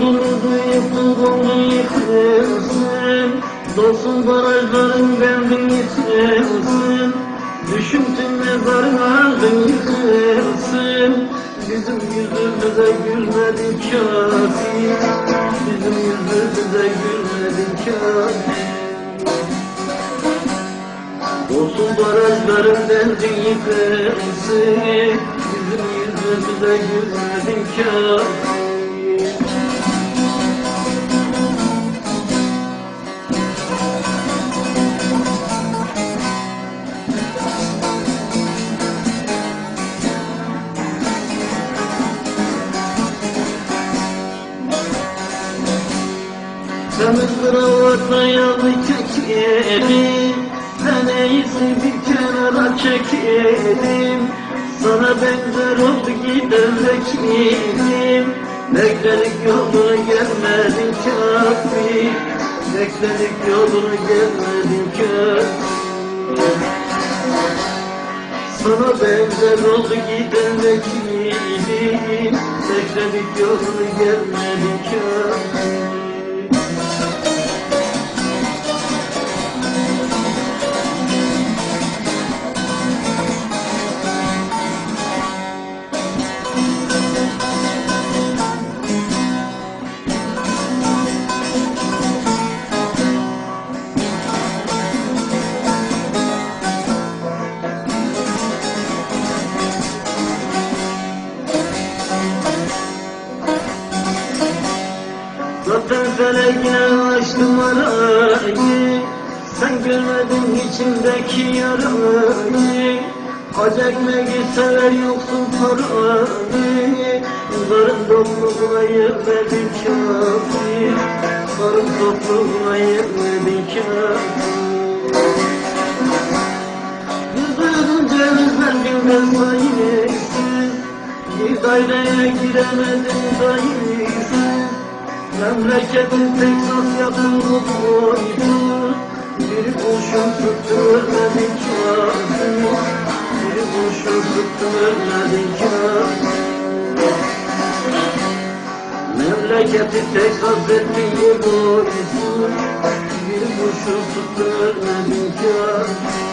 oldu yıkılsın Dolsun barajların bendin yıkılsın Düşündüm mezarın ardın yıkılsın Bizim yüzümüze gülmedin kafir Bizim yüzümüze gülmedin kafir Olsun barajların bendin yıkılsın Bizim yüzümüze gülmedin kafir Kravatla yağlı kekerim Ben iyisi bir kenara çekerim Sana benzer oldu giden vekilim Bekledik yolunu gelmedin kafi Bekledik yolunu gelmedin kafi sana benzer oldu giden vekilim Bekledik yolunu gelmedin Zaten felekine açtım arayı Sen görmedin içimdeki yarayı. Acı ekmeği sever yoksun parayı. Zarın topluluğuna yetmedin kafi Zarın topluluğuna yetmedin kafi Yüzünün cevizler gülden sayısı. Bir daireye giremedin sayısı Memleketin Teksas yakın buydu Bir kurşun tuttu ölmedin kâfi Bir kurşun tuttu ölmedin kâfi Memleketi Teksas ettiği buydu Bir kurşun tuttu ölmedin kâfi